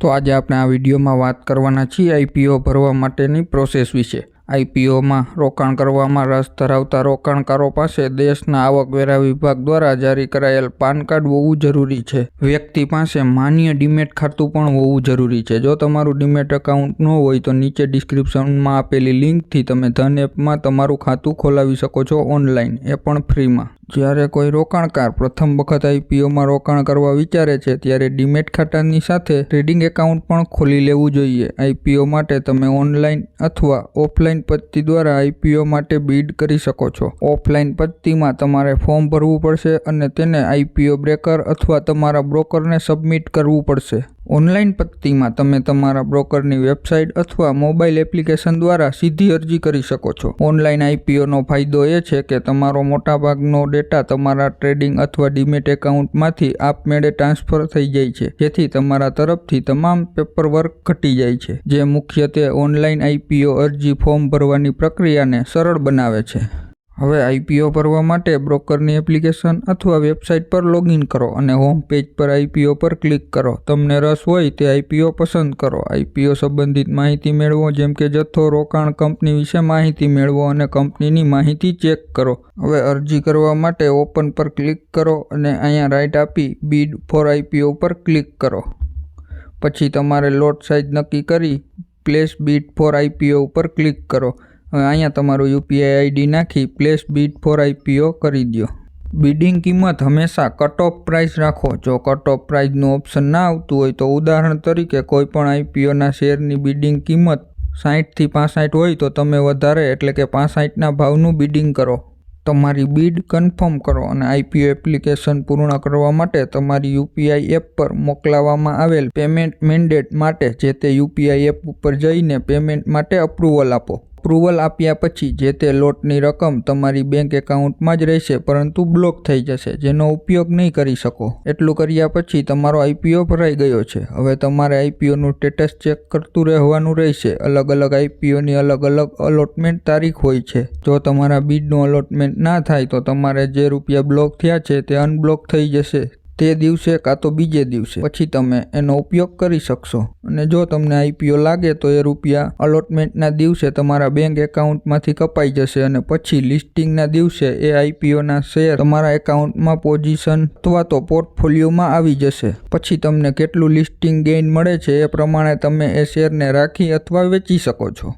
તો આજે આપણે આ વિડીયોમાં વાત કરવાના છીએ આઈપીઓ ભરવા માટેની પ્રોસેસ વિશે. આઈપીઓમાં રોકાણ કરવામાં રસ ધરાવતા રોકાણકારો પાસે દેશના આવકવેરા વિભાગ દ્વારા જારી કરાયેલ પાન કાર્ડ હોવું જરૂરી છે. વ્યક્તિ પાસે માન્ય ડીમેટ ખાતું પણ હોવું જરૂરી છે. જો તમારું ડીમેટ એકાઉન્ટ ન હોય તો નીચે ડિસ્ક્રિપ્શનમાં આપેલી લિંકથી તમે ધન એપમાં તમારું ખાતું ખોલાવી શકો છો ઓનલાઈન, એ પણ ફ્રીમાં. જ્યારે કોઈ રોકાણકાર પ્રથમ વખત આઈપીઓમાં રોકાણ કરવા વિચારે છે, ત્યારે ડીમેટ ખાતાની સાથે ટ્રેડિંગ એકાઉન્ટ પણ ખોલી લેવું જોઈએ. આઈપીઓ માટે તમે ઓનલાઈન અથવા ઓફલાઈન પદ્ધતિ દ્વારા આઈપીઓ માટે બીડ કરી શકો છો. ઓફલાઈન પદ્ધતિમાં તમારે ફોર્મ ભરવું પડશે અને તેને આઈપીઓ બ્રેકર અથવા તમારા બ્રોકરને સબમિટ કરવું પડશે. ઓનલાઈન પદ્ધતિમાં તમે તમારા બ્રોકરની વેબસાઇટ અથવા મોબાઈલ એપ્લિકેશન દ્વારા સીધી અરજી કરી શકો છો. ઓનલાઈન આઈપીઓનો ફાયદો એ છે કે તમારો મોટાભાગનો ડેટા તમારા ટ્રેડિંગ અથવા ડીમેટ એકાઉન્ટમાંથી આપમેળે ટ્રાન્સફર થઈ જાય છે. જેથી તમારા તરફથી તમામ પેપર વર્ક ઘટી જાય છે, જે મુખ્યત્વે ઓનલાઈન આઈપીઓ અરજી ફોર્મ ભરવાની પ્રક્રિયાને સરળ બનાવે છે. હવે આઈપીઓ ભરવા માટે બ્રોકરની એપ્લિકેશન અથવા વેબસાઇટ પર લોગિન કરો અને હોમ પેજ પર આઈપીઓ પર ક્લિક કરો. તમને રસ હોય તે આઈપીઓ પસંદ કરો. આઈપીઓ સંબંધિત માહિતી મેળવો, જેમ કે જથ્થો, રોકાણ, કંપની વિશે માહિતી મેળવો અને કંપનીની માહિતી ચેક કરો. હવે અરજી કરવા માટે ઓપન પર ક્લિક કરો અને અહીંયા રાઇટ આપી બીડ ફોર આઈપીઓ પર ક્લિક કરો. પછી તમારે લોટ સાઇઝ નક્કી કરી પ્લેસ બીટ ફોર આઈપીઓ ઉપર ક્લિક કરો. અહીંયા તમારું યુપીઆઈ આઈડી નાખી પ્લેસ બીટ ફોર આઈપીઓ કરી દો બિડિંગ કિંમત હંમેશા કટ ઓફ પ્રાઇસ રાખો. જો કટ ઓફ પ્રાઇસનું ઓપ્શન ના આવતું હોય તો ઉદાહરણ તરીકે કોઈપણ આઈપીઓના શેરની બિડિંગ કિંમત સાહીઠથી પાસઠ હોય તો તમે વધારે એટલે કે પાસઠના ભાવનું બિડિંગ કરો. તમારી બીડ કન્ફર્મ કરો અને આઈપીઓ એપ્લિકેશન પૂર્ણ કરવા માટે તમારી યુપીઆઈ એપ પર મોકલાવવામાં આવેલ પેમેન્ટ મેન્ડેટ માટે જે તે યુપીઆઈ એપ ઉપર જઈને પેમેન્ટ માટે અપ્રુવલ આપો. અપ્રુવલ આપ્યા પછી જે તે લોટની રકમ તમારી બેંક એકાઉન્ટમાં જ રહેશે, પરંતુ બ્લોક થઈ જશે, જેનો ઉપયોગ નહીં કરી શકો. એટલું કર્યા પછી તમારો આઈપીઓ ભરાઈ ગયો છે. હવે તમારે આઈપીઓનું સ્ટેટસ ચેક કરતું રહેવાનું રહેશે. અલગ અલગ આઈપીઓની અલગ અલગ અલોટમેન્ટ તારીખ હોય છે. જો તમારા બીડનું અલોટમેન્ટ ના થાય તો તમારે જે રૂપિયા બ્લોક થયા છે તે અનબ્લોક થઈ જશે. તે દિવસે કાં તો બીજે દિવસે. પછી તમે એનો ઉપયોગ કરી શકશો. અને જો તમને આઈપીઓ લાગે, તો એ રૂપિયા અલોટમેન્ટના દિવસે તમારા બેંક એકાઉન્ટમાંથી કપાઈ જશે અને પછી લિસ્ટિંગના દિવસે એ આઈપીઓના શેર તમારા એકાઉન્ટમાં પોઝિશન અથવા તો પોર્ટફોલિયોમાં આવી જશે. પછી તમને કેટલું લિસ્ટિંગ ગેઇન મળે છે એ પ્રમાણે તમે એ શેરને રાખી અથવા વેચી શકો છો.